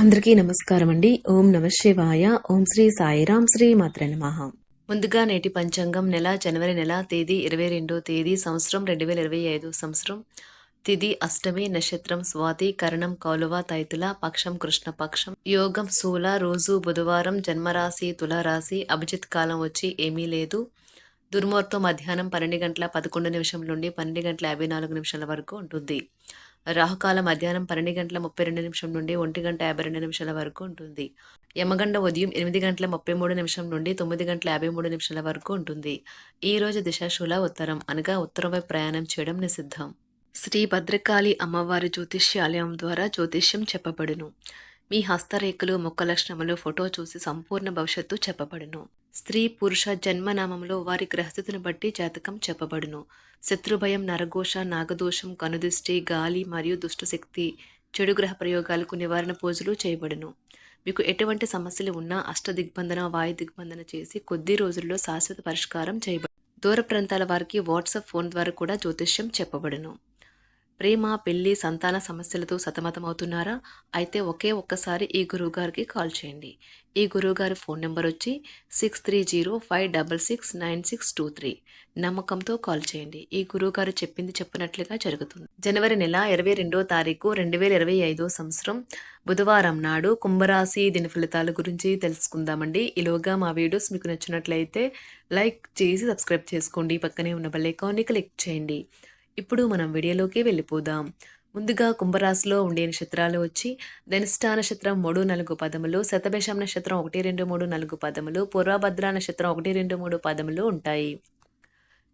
అందరికీ నమస్కారం అండి ఓం నమ శివాయ. ఓం శ్రీ సాయిరాం శ్రీ మాత్ర నమః. ముందుగా నేటి పంచాంగం నెల జనవరి నెల తేదీ ఇరవై రెండో తేదీ సంవత్సరం రెండు వేల ఇరవై ఐదు సంవత్సరం. తిది అష్టమి నక్షత్రం స్వాతి కరణం కౌలువ తైతుల పక్షం కృష్ణపక్షం యోగం శూల రోజు బుధవారం జన్మరాశి తులారాశి అభిజిత్ కాలం వచ్చి ఏమీ లేదు. దుర్ముహూర్తం మధ్యాహ్నం పన్నెండు గంటల పదకొండు నిమిషం నుండి పన్నెండు గంటల యాభై నాలుగు నిమిషాల వరకు ఉంటుంది. రాహుకాల మధ్యాహ్నం పన్నెండు గంటల ముప్పై రెండు నిమిషం నుండి ఒంటి గంట యాభై రెండు నిమిషాల వరకు ఉంటుంది. యమగండ ఉదయం ఎనిమిది గంటల ముప్పై మూడు నిమిషం నుండి తొమ్మిది గంటల యాభై మూడు నిమిషాల వరకు ఉంటుంది. ఈ రోజు దిశాశూల ఉత్తరం అనగా ఉత్తరం వైపు ప్రయాణం చేయడం నిషిద్ధం. శ్రీ భద్రకాళి అమ్మవారి జ్యోతిష్యాలయం ద్వారా జ్యోతిష్యం చెప్పబడును. మీ హస్తరేఖలు ముఖ లక్షణములు ఫోటో చూసి సంపూర్ణ భవిష్యత్తు చెప్పబడును. స్త్రీ పురుష జన్మనామంలో వారి గ్రహస్థితిని బట్టి జాతకం చెప్పబడును. శత్రుభయం నరఘోష నాగదోషం కనుదృష్టి గాలి మరియు దుష్టశక్తి చెడు గ్రహ ప్రయోగాలకు నివారణ పూజలు చేయబడును. మీకు ఎటువంటి సమస్యలు ఉన్నా అష్ట దిగ్బంధన వాయు దిగ్బంధన చేసి కొద్ది రోజుల్లో శాశ్వత పరిష్కారం చేయబడు దూర ప్రాంతాల వారికి వాట్సాప్ ఫోన్ ద్వారా కూడా జ్యోతిష్యం చెప్పబడును. ప్రేమ పెళ్ళి సంతాన సమస్యలతో సతమతమవుతున్నారా? అయితే ఒకే ఒక్కసారి ఈ గురువుగారికి కాల్ చేయండి. ఈ గురువుగారి ఫోన్ నెంబర్ వచ్చి six three zero five double six nine six two three నమ్మకంతో కాల్ చేయండి. ఈ గురువుగారు చెప్పింది చెప్పినట్లుగా జరుగుతుంది. జనవరి నెల ఇరవై రెండో తారీఖు రెండు వేల ఇరవై ఐదో సంవత్సరం బుధవారం నాడు కుంభరాశి దీని ఫలితాల గురించి తెలుసుకుందామండి. ఈలోగా మా వీడియోస్ మీకు నచ్చినట్లయితే లైక్ చేసి సబ్స్క్రైబ్ చేసుకోండి. పక్కనే ఉన్న బెల్ ఐకాన్ని క్లిక్ చేయండి. ఇప్పుడు మనం వీడియోలోకి వెళ్ళిపోదాం. ముందుగా కుంభరాశిలో ఉండే నక్షత్రాలు వచ్చి ధనిష్టా నక్షత్రం మూడు నాలుగు పదములు శతభేషం నక్షత్రం ఒకటి రెండు మూడు నాలుగు పదములు పూర్వభద్ర నక్షత్రం ఒకటి రెండు మూడు పదములు ఉంటాయి.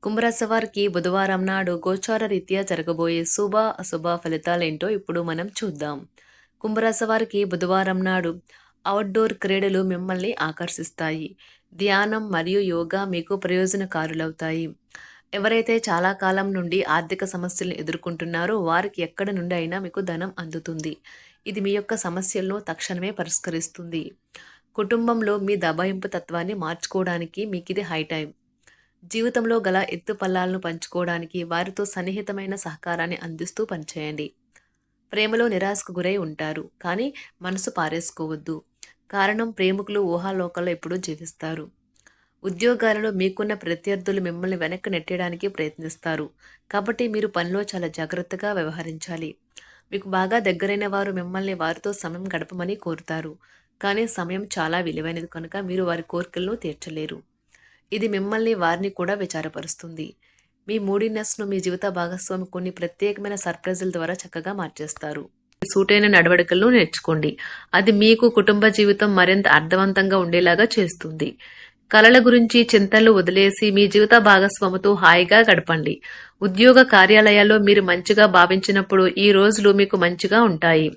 కుంభరాశి వారికి బుధవారం నాడు గోచార రీత్యా జరగబోయే శుభ అశుభ ఫలితాలేంటో ఇప్పుడు మనం చూద్దాం. కుంభరాశి వారికి బుధవారం నాడు అవుట్డోర్ క్రీడలు మిమ్మల్ని ఆకర్షిస్తాయి. ధ్యానం మరియు యోగా మీకు ప్రయోజనకారులవుతాయి. ఎవరైతే చాలా కాలం నుండి ఆర్థిక సమస్యలను ఎదుర్కొంటున్నారో వారికి ఎక్కడి నుండి అయినా మీకు ధనం అందుతుంది. ఇది మీ యొక్క సమస్యలను తక్షణమే పరిష్కరిస్తుంది. కుటుంబంలో మీ దబాయింపు తత్వాన్ని మార్చుకోవడానికి మీకు ఇది హై టైం జీవితంలో గల ఎత్తు పల్లాలను పంచుకోవడానికి వారితో సన్నిహితమైన సహకారాన్ని అందిస్తూ పనిచేయండి. ప్రేమలో నిరాశకు గురై ఉంటారు కానీ మనసు పారేసుకోవద్దు. కారణం ప్రేమికులు ఊహాలోకంలో ఎప్పుడూ జీవిస్తారు. ఉద్యోగాలలో మీకున్న ప్రత్యర్థులు మిమ్మల్ని వెనక్కి నెట్టడానికి ప్రయత్నిస్తారు. కాబట్టి మీరు పనిలో చాలా జాగ్రత్తగా వ్యవహరించాలి. మీకు బాగా దగ్గరైన వారు మిమ్మల్ని వారితో సమయం గడపమని కోరుతారు. కానీ సమయం చాలా విలువైనది కనుక మీరు వారి కోరికలను తీర్చలేరు. ఇది మిమ్మల్ని వారిని కూడా విచారపరుస్తుంది. మీ మూడినెస్ను మీ జీవిత భాగస్వామి కొన్ని ప్రత్యేకమైన సర్ప్రైజుల ద్వారా చక్కగా మార్చేస్తారు. సూటైన నడవడికలను నేర్చుకోండి. అది మీకు కుటుంబ జీవితం మరింత అర్థవంతంగా ఉండేలాగా చేస్తుంది. కలల గురించి చింతలు వదిలేసి మీ జీవిత భాగస్వామితో హాయిగా గడపండి. ఉద్యోగ కార్యాలయాల్లో మీరు మంచిగా భావించినప్పుడు ఈ రోజులు మీకు మంచిగా ఉంటాయి.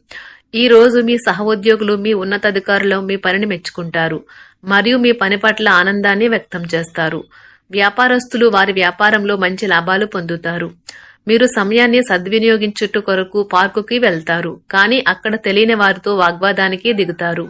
ఈ రోజు మీ సహోద్యోగులు మీ ఉన్నతాధికారులు మీ పనిని మెచ్చుకుంటారు. మరియు మీ పని పట్ల ఆనందాన్ని వ్యక్తం చేస్తారు. వ్యాపారస్తులు వారి వ్యాపారంలో మంచి లాభాలు పొందుతారు. మీరు సమయాన్ని సద్వినియోగించుట కొరకు పార్కుకి వెళ్తారు. కానీ అక్కడ తెలియని వారితో వాగ్వాదానికి దిగుతారు.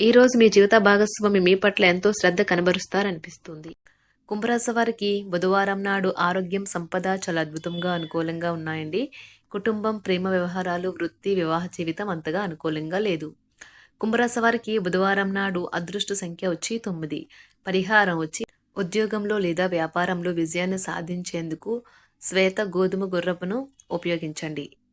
ఈ రోజు మీ జీవిత భాగస్వామి మీ పట్ల ఎంతో శ్రద్ధ కనబరుస్తారనిపిస్తుంది. కుంభరాశి వారికి బుధవారం నాడు ఆరోగ్యం సంపద చాలా అద్భుతంగా అనుకూలంగా ఉన్నాయండి. కుటుంబం ప్రేమ వ్యవహారాలు వృత్తి వివాహ జీవితం అంతగా అనుకూలంగా లేదు. కుంభరాశి వారికి బుధవారం నాడు అదృష్ట సంఖ్య వచ్చి తొమ్మిది. పరిహారం వచ్చి ఉద్యోగంలో లేదా వ్యాపారంలో విజయాన్ని సాధించేందుకు శ్వేత గోధుమ గుర్రపును ఉపయోగించండి.